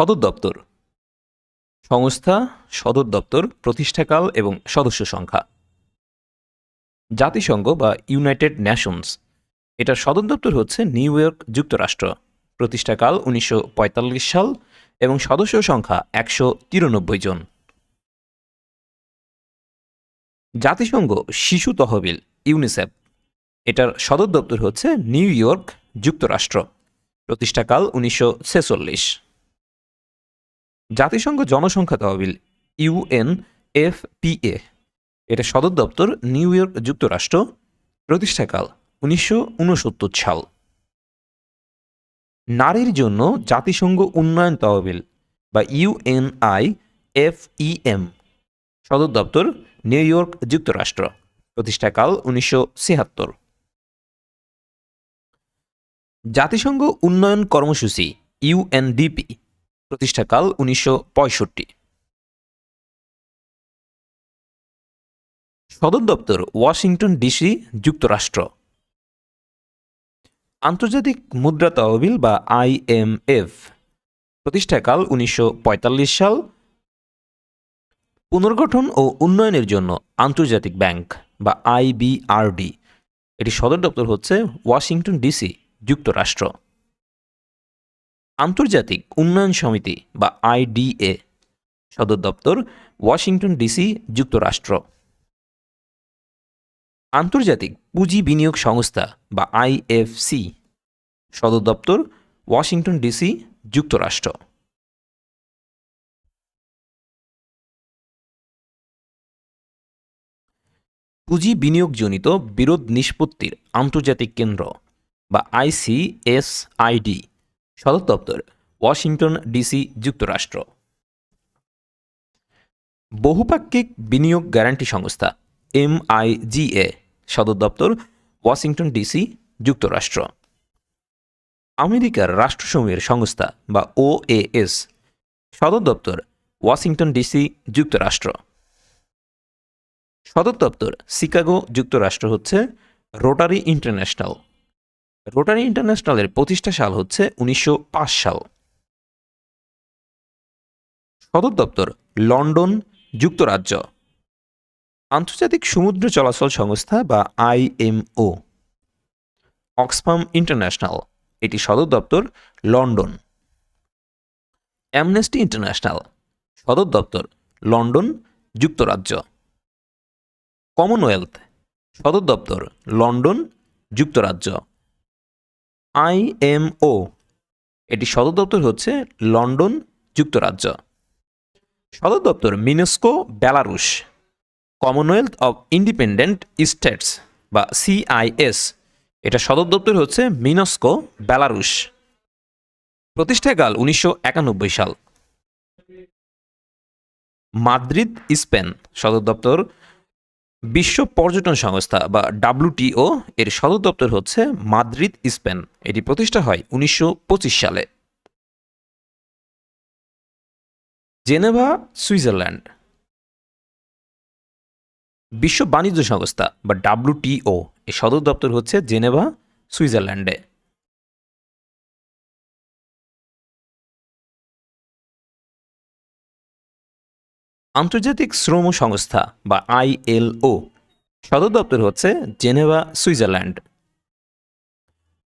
সদর দপ্তর। সংস্থা, সদর দপ্তর, প্রতিষ্ঠাকাল এবং সদস্য সংখ্যা। জাতিসংঘ বা ইউনাইটেড নেশনস। এটার সদর দপ্তর হচ্ছে নিউ ইয়র্ক যুক্তরাষ্ট্র। প্রতিষ্ঠাকাল উনিশশো পঁয়তাল্লিশ সাল এবং সদস্য সংখ্যা একশো তিরানব্বই জন। জাতিসংঘ শিশু তহবিল, ইউনিসেফ। এটার সদর দপ্তর হচ্ছে নিউ ইয়র্ক যুক্তরাষ্ট্র। প্রতিষ্ঠাকাল উনিশশো ছেচল্লিশ। জাতিসংঘ জনসংখ্যা তহবিল ইউএন এফ পিএ এটা সদর দপ্তর নিউ ইয়র্ক যুক্তরাষ্ট্র প্রতিষ্ঠাকাল উনিশশো উনসত্তর সাল। নারীর জন্য জাতিসংঘ উন্নয়ন তহবিল বা ইউএনআই এফইএম সদর দপ্তর নিউ ইয়র্ক যুক্তরাষ্ট্র প্রতিষ্ঠাকাল উনিশশো ছিয়াত্তর। জাতিসংঘ উন্নয়ন কর্মসূচি, ইউএনডিপি প্রতিষ্ঠাকাল উনিশশো পঁয়ষট্টি। সদর দপ্তর ওয়াশিংটন ডিসি যুক্তরাষ্ট্র। আন্তর্জাতিক মুদ্রা তহবিল বা আইএমএফ প্রতিষ্ঠাকাল উনিশশো পঁয়তাল্লিশ সাল। পুনর্গঠন ও উন্নয়নের জন্য আন্তর্জাতিক ব্যাংক বা আইবিআরডি এটি সদর দপ্তর হচ্ছে ওয়াশিংটন ডিসি যুক্তরাষ্ট্র। আন্তর্জাতিক উন্নয়ন সমিতি বা আইডিএ, সদর দপ্তর, ওয়াশিংটন ডিসি যুক্তরাষ্ট্র। আন্তর্জাতিক পুঁজি বিনিয়োগ সংস্থা বা আইএফসি, সদর দপ্তর, ওয়াশিংটন ডিসি যুক্তরাষ্ট্র। পুঁজি বিনিয়োগজনিত বিরোধ নিষ্পত্তির আন্তর্জাতিক কেন্দ্র বা আইসিএসআইডি। সদর দপ্তর ওয়াশিংটন ডিসি যুক্তরাষ্ট্র। বহুপাক্ষিক বিনিয়োগ গ্যারান্টি সংস্থা এমআইজিএ, সদর দপ্তর ওয়াশিংটন ডিসি যুক্তরাষ্ট্র। আমেরিকার রাষ্ট্রসমূহের সংস্থা বা ওএএস, সদর দপ্তর ওয়াশিংটন ডিসি যুক্তরাষ্ট্র। সদর দপ্তর শিকাগো যুক্তরাষ্ট্র হচ্ছে রোটারি ইন্টারন্যাশনাল। রোটারি ইন্টারন্যাশনালের প্রতিষ্ঠা সাল হচ্ছে উনিশশো পাঁচ সাল। সদর দপ্তর, লন্ডন, যুক্তরাজ্য। আন্তর্জাতিক সমুদ্র চলাচল সংস্থা বা আইএমও অক্সফাম ইন্টারন্যাশনাল, এটি সদর দপ্তর, লন্ডন। অ্যামনেস্টি ইন্টারন্যাশনাল, সদর দপ্তর, লন্ডন, যুক্তরাজ্য। কমনওয়েলথ, সদর দপ্তর, লন্ডন, যুক্তরাজ্য। আইএমও এটি সদর দপ্তর হচ্ছে লন্ডন, যুক্তরাজ্য। সদর দপ্তর Minsk, Belarus. Commonwealth of Independent States, বা সিআইএস এটা সদর দপ্তর হচ্ছে মিনস্কো, বেলারুশ। প্রতিষ্ঠাকাল উনিশশো একানব্বই সাল। Madrid, Spain. সদর দপ্তর বিশ্ব পর্যটন সংস্থা বা ডাব্লিউটিও এর সদর দপ্তর হচ্ছে মাদ্রিদ, স্পেন। এটি প্রতিষ্ঠা হয় উনিশশো পঁচিশ সালে। Geneva, Switzerland. বিশ্ব বাণিজ্য সংস্থা বা ডাব্লিউটিও এর সদর দপ্তর হচ্ছে জেনেভা, সুইজারল্যান্ডে। আন্তর্জাতিক শ্রম সংস্থা, বা আইএলও সদর দপ্তর হচ্ছে জেনেভা, সুইজারল্যান্ড।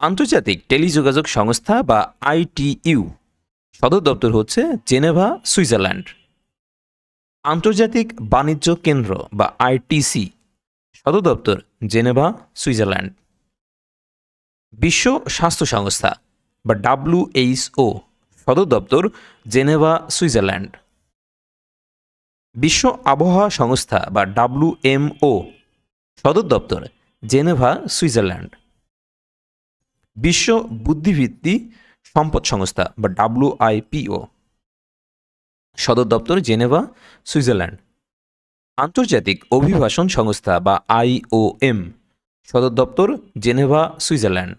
আন্তর্জাতিক টেলিযোগাযোগ সংস্থা, বা আইটিইউ সদর দপ্তর হচ্ছে জেনেভা, সুইজারল্যান্ড। আন্তর্জাতিক বাণিজ্য কেন্দ্র, বা আইটিসি সদর দপ্তর জেনেভা, সুইজারল্যান্ড। বিশ্ব স্বাস্থ্য সংস্থা, বা ডাব্লিউএইচও সদর দপ্তর জেনেভা, সুইজারল্যান্ড। বিশ্ব আবহাওয়া সংস্থা বা ডাব্লিউএমও সদর দপ্তর, জেনেভা, সুইজারল্যান্ড। বিশ্ব বুদ্ধিভিত্তি সম্পদ সংস্থা বা ডাব্লিউআইপিও সদর দপ্তর, জেনেভা, সুইজারল্যান্ড। আন্তর্জাতিক অভিবাসন সংস্থা বা আইওএম সদর দপ্তর, জেনেভা, সুইজারল্যান্ড।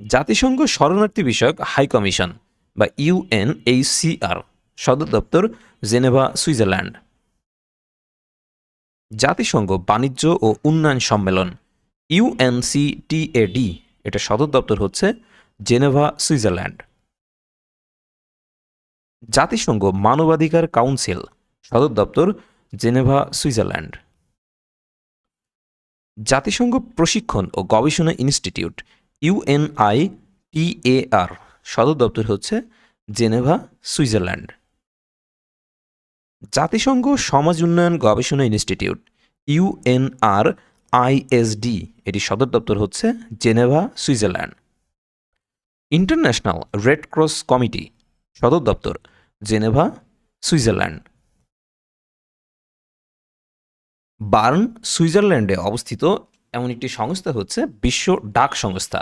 জাতিসংঘ শরণার্থী বিষয়ক হাই কমিশন বা ইউএনএইচসিআর সদর দপ্তর জেনেভা, সুইজারল্যান্ড। জাতিসংঘ বাণিজ্য ও উন্নয়ন সম্মেলন ইউএনসিটিএডি এটা সদর দপ্তর হচ্ছে জেনেভা, সুইজারল্যান্ড। জাতিসংঘ মানবাধিকার কাউন্সিল, সদর দপ্তর জেনেভা, সুইজারল্যান্ড। জাতিসংঘ প্রশিক্ষণ ও গবেষণা ইনস্টিটিউট ইউএনআই টিএআর সদর দপ্তর হচ্ছে জেনেভা, সুইজারল্যান্ড। জাতিসংঘ সমাজ উন্নয়ন গবেষণা ইনস্টিটিউট ইউএনআর আইএসডি এটি সদর দপ্তর হচ্ছে Geneva, Switzerland. International Red Cross Committee, সদর দপ্তর জেনেভা, সুইজারল্যান্ড। বার্ন, সুইজারল্যান্ডে অবস্থিত এমন একটি সংস্থা হচ্ছে বিশ্ব ডাক সংস্থা।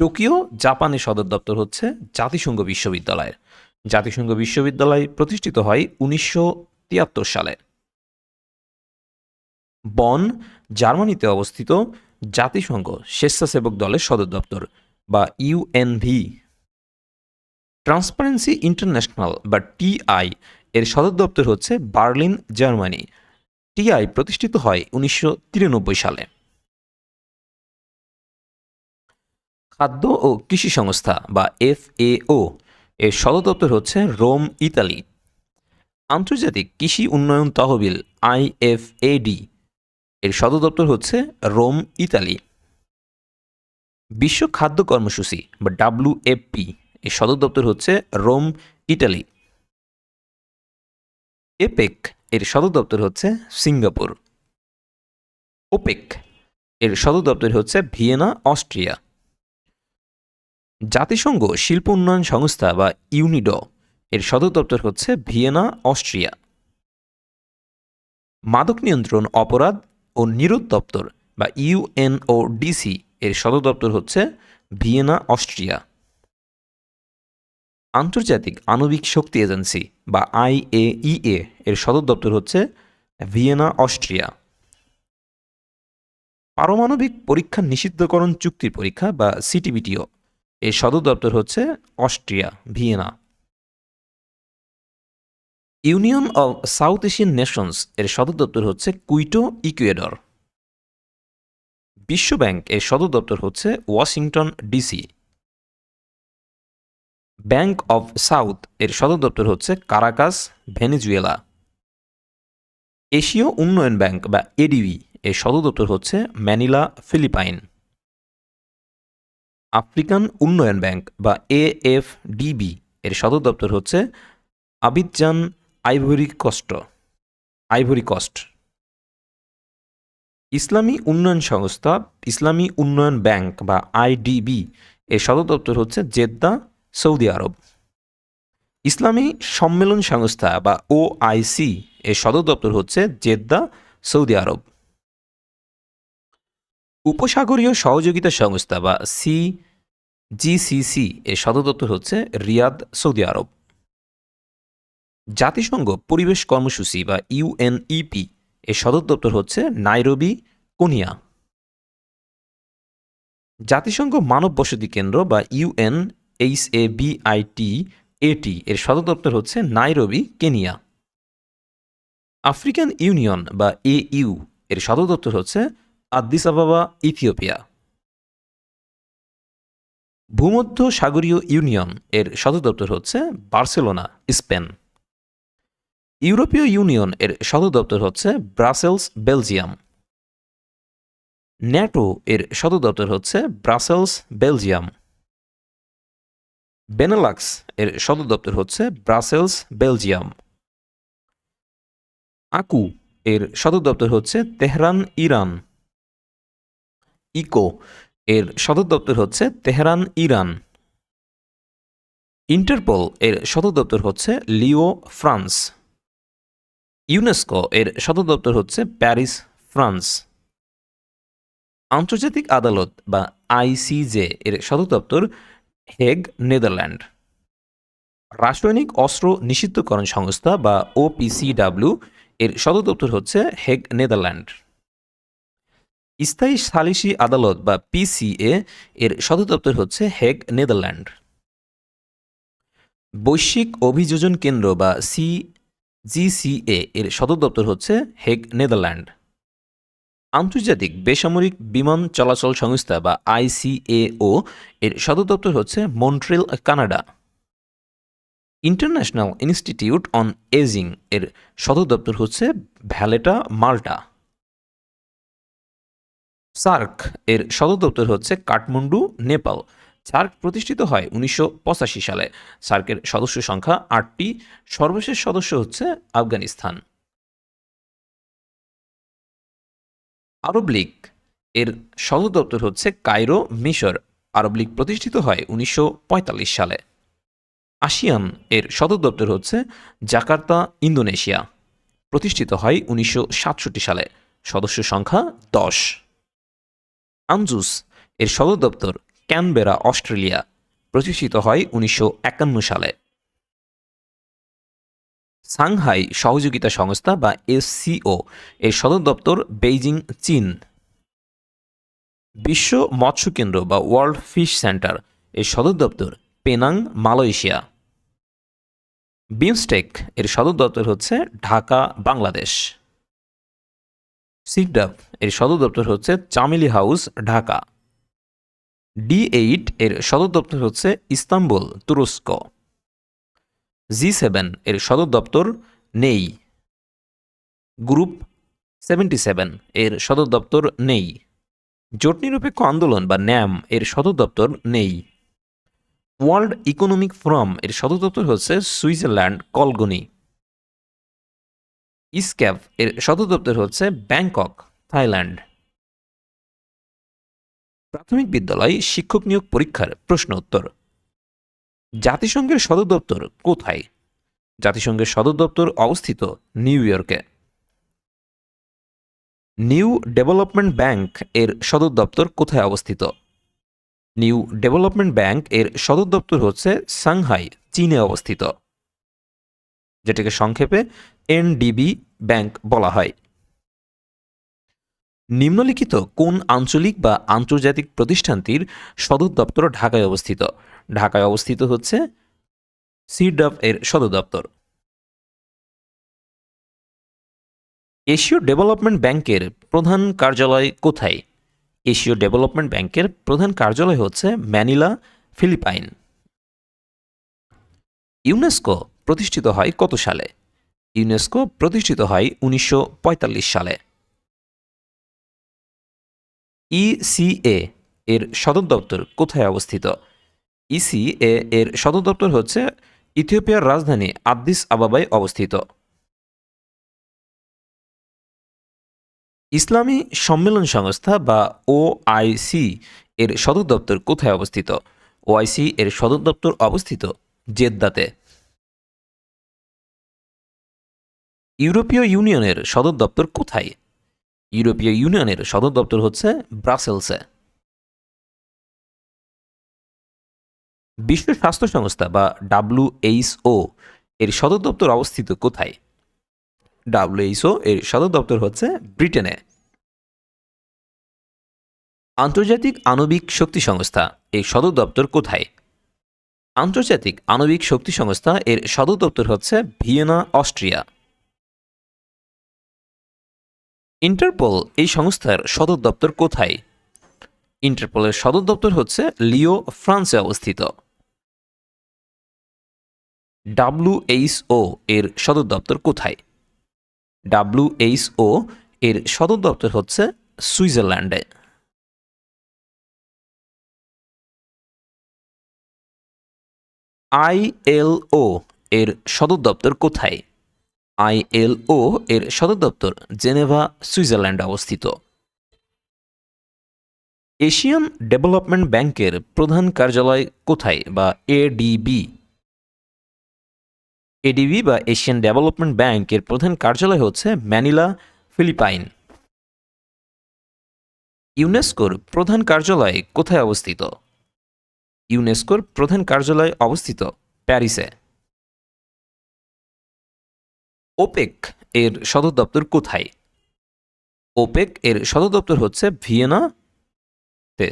টোকিও, জাপানের সদর দপ্তর হচ্ছে জাতিসংঘ বিশ্ববিদ্যালয় জাতিসংঘ বিশ্ববিদ্যালয় প্রতিষ্ঠিত হয় উনিশশো তিয়াত্তর সালে। বন, জার্মানিতে অবস্থিত জাতিসংঘ স্বেচ্ছাসেবক দলের সদর দপ্তর বা ইউএনভি ট্রান্সপারেন্সি ইন্টারন্যাশনাল বা টিআই এর সদর দপ্তর হচ্ছে বার্লিন, জার্মানি। টিআই প্রতিষ্ঠিত হয় উনিশশো তিরানব্বই সালে। খাদ্য ও কৃষি সংস্থা বা এফএও এর সদর দপ্তর হচ্ছে রোম, ইতালি। আন্তর্জাতিক কৃষি উন্নয়ন তহবিল আইএফএডি এর সদর দপ্তর হচ্ছে রোম, ইতালি। বিশ্ব খাদ্য কর্মসূচি বা ডাব্লিউএফপি এর সদর দপ্তর হচ্ছে রোম ইটালি এপেক, এর সদর দপ্তর হচ্ছে সিঙ্গাপুর। ওপেক, এর সদর দপ্তর হচ্ছে ভিয়েনা, অস্ট্রিয়া। জাতিসংঘ শিল্প উন্নয়ন সংস্থা বা ইউনিড এর সদর দপ্তর হচ্ছে ভিয়েনা, অস্ট্রিয়া। মাদক নিয়ন্ত্রণ অপরাধ ও নিরোধ দপ্তর বা ইউএনওডিসি এর সদর দপ্তর হচ্ছে ভিয়েনা, অস্ট্রিয়া। আন্তর্জাতিক আণবিক শক্তি এজেন্সি বা আইএইএ এর সদর দপ্তর হচ্ছে ভিয়েনা, অস্ট্রিয়া। পারমাণবিক পরীক্ষা নিষিদ্ধকরণ চুক্তির পরীক্ষা বা সিটিবিটিও এর সদর দপ্তর হচ্ছে Austria, Vienna. Union of South Asian nations এর সদর দপ্তর হচ্ছে কুইটো, ইকুয়েডর। বিশ্ব ব্যাংক এর সদর দপ্তর হচ্ছে Washington, DC. Bank of south এর সদর দপ্তর হচ্ছে কারাকাস, ভেনেজুয়েলা। এশীয় উন্নয়ন ব্যাংক বা এডিবি এর সদর দপ্তর হচ্ছে ম্যানিলা, ফিলিপাইন। আফ্রিকান উন্নয়ন ব্যাংক বা এএফডিবি এর সদর দপ্তর হচ্ছে Abidjan Ivory Coast, Ivory Coast ইসলামী উন্নয়ন সংস্থা, ইসলামী উন্নয়ন ব্যাংক বা আইডিবি এর সদর দপ্তর হচ্ছে জেদ্দা, সৌদি আরব। ইসলামী সম্মেলন সংস্থা বা ওআইসি এর সদর দপ্তর হচ্ছে জেদ্দা, সৌদি আরব। উপসাগরীয় সহযোগিতা সংস্থা বা সি জিসিসি এর সদর দপ্তর হচ্ছে রিয়াদ, সৌদি আরব। জাতিসংঘ পরিবেশ কর্মসূচি বা ইউএনইপি এর সদর দপ্তর হচ্ছে নাইরবি, কোনিয়া। জাতিসংঘ মানব বসতি কেন্দ্র বা ইউএন এইচ এ বিআইটি এটি এর সদর দপ্তর হচ্ছে নাইরবি, কেনিয়া। আফ্রিকান ইউনিয়ন বা এ ইউ এর সদর দপ্তর হচ্ছে আদ্দিস আবাবা, ইথিওপিয়া। ভূমধ্য সাগরীয় ইউনিয়ন এর সদর দপ্তর হচ্ছে বার্সেলোনা, স্পেন। ইউরোপীয় ইউনিয়ন এর সদর দপ্তর হচ্ছে ব্রাসেলস, বেলজিয়াম। ন্যাটো এর সদর দপ্তর হচ্ছে ব্রাসেলস, বেলজিয়াম। বেনেলাক্স এর সদর দপ্তর হচ্ছে ব্রাসেলস, বেলজিয়াম। আকু এর সদর দপ্তর হচ্ছে তেহরান, ইরান। ইকো এর সদর দপ্তর হচ্ছে তেহরান, ইরান। ইন্টারপোল এর সদর দপ্তর হচ্ছে লিও, ফ্রান্স। ইউনেস্কো এর সদর দপ্তর হচ্ছে প্যারিস, ফ্রান্স। আন্তর্জাতিক আদালত বা আইসিজে এর সদর দপ্তর হেগ, নেদারল্যান্ড। রাসায়নিক অস্ত্র নিষিদ্ধকরণ সংস্থা বা ওপিসিডাব্লিউ এর সদর দপ্তর হচ্ছে হেগ, নেদারল্যান্ড। স্থায়ী সালিসি আদালত বা পিসিএ এর সদর দপ্তর হচ্ছে হেগ, নেদারল্যান্ড। বৈশ্বিক অভিযোজন কেন্দ্র বা সি জিসিএ এর সদর দপ্তর হচ্ছে হেগ, নেদারল্যান্ড। আন্তর্জাতিক বেসামরিক বিমান চলাচল সংস্থা বা আইসিএও এর সদর দপ্তর হচ্ছে Montreal, Canada. International Institute on Ageing এর সদর দপ্তর হচ্ছে ভ্যালেটা, মাল্টা। সার্ক এর সদর দপ্তর হচ্ছে কাঠমান্ডু, নেপাল। সার্ক প্রতিষ্ঠিত হয় উনিশশো পঁচাশি সালে। সার্কের সদস্য সংখ্যা আটটি। সর্বশেষ সদস্য হচ্ছে আফগানিস্তান। আরব লীগ এর সদর দপ্তর হচ্ছে কায়রো মিশর। আরব লীগ প্রতিষ্ঠিত হয় উনিশশো পঁয়তাল্লিশ সালে। আসিয়ান এর সদর দপ্তর হচ্ছে জাকার্তা, ইন্দোনেশিয়া। প্রতিষ্ঠিত হয় উনিশশো সাতষট্টি সালে। সদস্য সংখ্যা দশ। আনজুস এর সদর দপ্তর ক্যানবেরা, অস্ট্রেলিয়া, প্রতিষ্ঠিত হয় উনিশশো একান্ন সালে। সাংহাই সহযোগিতা সংস্থা বা এসসিও এর সদর দপ্তর বেইজিং, চীন। বিশ্ব মৎস্য কেন্দ্র বা ওয়ার্ল্ড ফিশ সেন্টার এর সদর দপ্তর পেনাং, মালয়েশিয়া। বিমস্টেক এর সদর দপ্তর হচ্ছে ঢাকা, বাংলাদেশ। সিকডাপ এর সদর দপ্তর হচ্ছে Chameli house, Dhaka. D eight, এর সদর দপ্তর হচ্ছে ইস্তাম্বুল, তুরস্ক। জি সেভেন, এর সদর দপ্তর নেই। গ্রুপ সেভেন্টি সেভেন, এর সদর দপ্তর নেই। জোট নিরপেক্ষ আন্দোলন বা ন্যাম এর সদর দপ্তর নেই। ওয়ার্ল্ড ইকোনমিক ফোরাম, এর সদর দপ্তর হচ্ছে সুইজারল্যান্ড, কলগনি। ইসক্যাভ এর সদর দপ্তর হচ্ছে ব্যাংকক, থাইল্যান্ড। প্রাথমিক বিদ্যালয় শিক্ষক নিয়োগ পরীক্ষার প্রশ্ন উত্তর। জাতিসংঘের সদর দপ্তর কোথায়? জাতিসংঘের সদর দপ্তর অবস্থিত নিউ ইয়র্কে। নিউ ডেভেলপমেন্ট ব্যাংক এর সদর দপ্তর কোথায় অবস্থিত? নিউ ডেভেলপমেন্ট ব্যাংক এর সদর দপ্তর হচ্ছে সাংহাই, চীনে অবস্থিত। যেটাকে সংক্ষেপে এনডিবি ব্যাংক বলা হয়। নিম্নলিখিত কোন আঞ্চলিক বা আন্তর্জাতিক প্রতিষ্ঠানটির সদর দপ্তর ঢাকায় অবস্থিত? ঢাকায় অবস্থিত হচ্ছে সিডাফ এর সদর দপ্তর। এশীয় ডেভেলপমেন্ট ব্যাংকের প্রধান কার্যালয় কোথায়? এশীয় ডেভেলপমেন্ট ব্যাংকের প্রধান কার্যালয় হচ্ছে ম্যানিলা, ফিলিপাইন। ইউনেস্কো প্রতিষ্ঠিত হয় কত সালে? ইউনেস্কো প্রতিষ্ঠিত হয় উনিশশো পঁয়তাল্লিশ সালে। ইসিএ এর সদর দপ্তর কোথায় অবস্থিত? ইসিএ এর সদর দপ্তর হচ্ছে ইথিওপিয়ার রাজধানী আদ্দিস আবাবায় অবস্থিত। ইসলামী সম্মেলন সংস্থা বা ওআইসি এর সদর দপ্তর কোথায় অবস্থিত? ওআইসি এর সদর দপ্তর অবস্থিত জেদ্দাতে। ইউরোপীয় ইউনিয়নের সদর দপ্তর কোথায়? ইউরোপীয় ইউনিয়নের সদর দপ্তর হচ্ছে ব্রাসেলসে। বিশ্ব স্বাস্থ্য সংস্থা বা ডাব্লিউএইচও এর সদর দপ্তর অবস্থিত কোথায়? ডাব্লিউএইচও এর সদর দপ্তর হচ্ছে ব্রিটেনে। আন্তর্জাতিক আণবিক শক্তি সংস্থা এর সদর দপ্তর কোথায়? আন্তর্জাতিক আণবিক শক্তি সংস্থা এর সদর দপ্তর হচ্ছে ভিয়েনা, অস্ট্রিয়া। ইন্টারপোল এই সংস্থার সদর দপ্তর কোথায়? ইন্টারপোলের সদর দপ্তর হচ্ছে লিও, ফ্রান্সে অবস্থিত। ডাব্লিউএইচও এর সদর দপ্তর কোথায়? ডাব্লিউএইচও এর সদর দপ্তর হচ্ছে সুইজারল্যান্ডে। আইএলও এর সদর দপ্তর কোথায়? আইএলও এর সদর দপ্তর জেনেভা, সুইজারল্যান্ডে অবস্থিত। এশিয়ান ডেভেলপমেন্ট ব্যাংকের প্রধান কার্যালয় কোথায় বা এডিবি? এডিবি বা এশিয়ান ডেভেলপমেন্ট ব্যাংকের প্রধান কার্যালয় হচ্ছে ম্যানিলা, ফিলিপাইন। ইউনেস্কোর প্রধান কার্যালয় কোথায় অবস্থিত? ইউনেস্কোর প্রধান কার্যালয় অবস্থিত প্যারিসে। ওপেক এর সদর দপ্তর কোথায়? ওপেক এর সদর দপ্তর হচ্ছে ভিয়েনাতে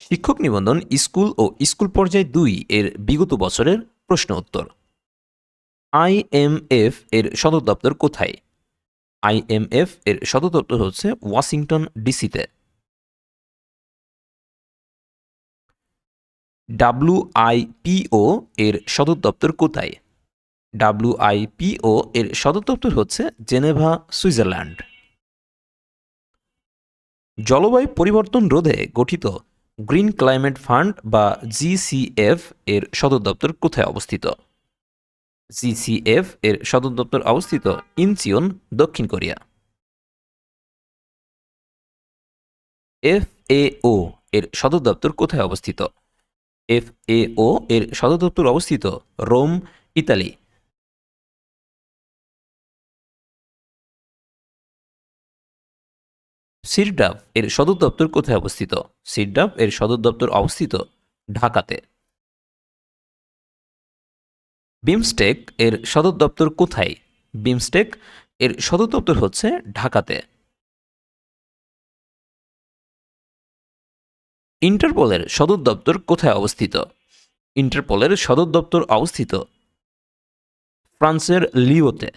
শিক্ষক নিবন্ধন স্কুল ও স্কুল পর্যায় দুই এর বিগত বছরের প্রশ্ন উত্তর। আইএমএফ এর সদর দপ্তর কোথায়? আইএমএফ এর সদর দপ্তর হচ্ছে ওয়াশিংটন ডিসিতে। ডাব্লুআইপিও এর সদর দপ্তর কোথায়? ডাব্লুআইপিও এর সদর দপ্তর হচ্ছে জেনেভা, সুইজারল্যান্ড। জলবায়ু পরিবর্তন রোধে গঠিত গ্রিন ক্লাইমেট ফান্ড বা জিসিএফ এর সদর দপ্তর কোথায় অবস্থিত? জিসিএফ এর সদর দপ্তর অবস্থিত ইনচিয়ন, দক্ষিণ কোরিয়া। এফএও এর সদর দপ্তর কোথায় অবস্থিত? এফএও এর সদর দপ্তর অবস্থিত রোম, ইতালি। সিরডাভ এর সদর দপ্তর কোথায় অবস্থিত? সিরডাভ এর সদর দপ্তর অবস্থিত ঢাকাতে। বিমস্টেক এর সদর দপ্তর কোথায়? বিমস্টেক এর সদর দপ্তর হচ্ছে ঢাকাতে। ইন্টারপোলের সদর দপ্তর কোথায় অবস্থিত? ইন্টারপোলের সদর দপ্তর অবস্থিত ফ্রান্সের লিওতে।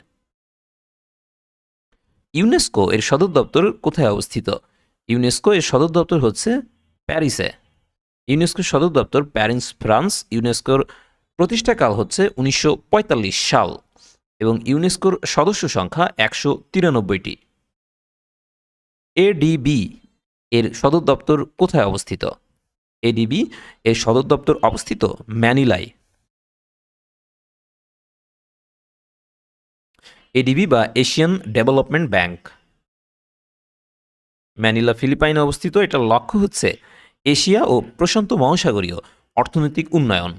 ইউনেস্কো এর সদর দপ্তর কোথায় অবস্থিত? ইউনেস্কো এর সদর দপ্তর হচ্ছে প্যারিসে। ইউনেস্কোর সদর দপ্তর প্যারিস, ফ্রান্স। ইউনেস্কোর প্রতিষ্ঠাকাল হচ্ছে উনিশশো পঁয়তাল্লিশ সাল এবং ইউনেস্কোর সদস্য সংখ্যা একশো তিরানব্বইটি। এডিবি এর সদর দপ্তর কোথায় অবস্থিত? এডিবি এর সদর দপ্তর অবস্থিত ম্যানিলায়। এডিবি বা এশিয়ান ডেভেলপমেন্ট ব্যাংক ম্যানিলা ফিলিপাইনে অবস্থিত এটার লক্ষ্য হচ্ছে এশিয়া ও প্রশান্ত মহাসাগরীয় অর্থনৈতিক উন্নয়ন।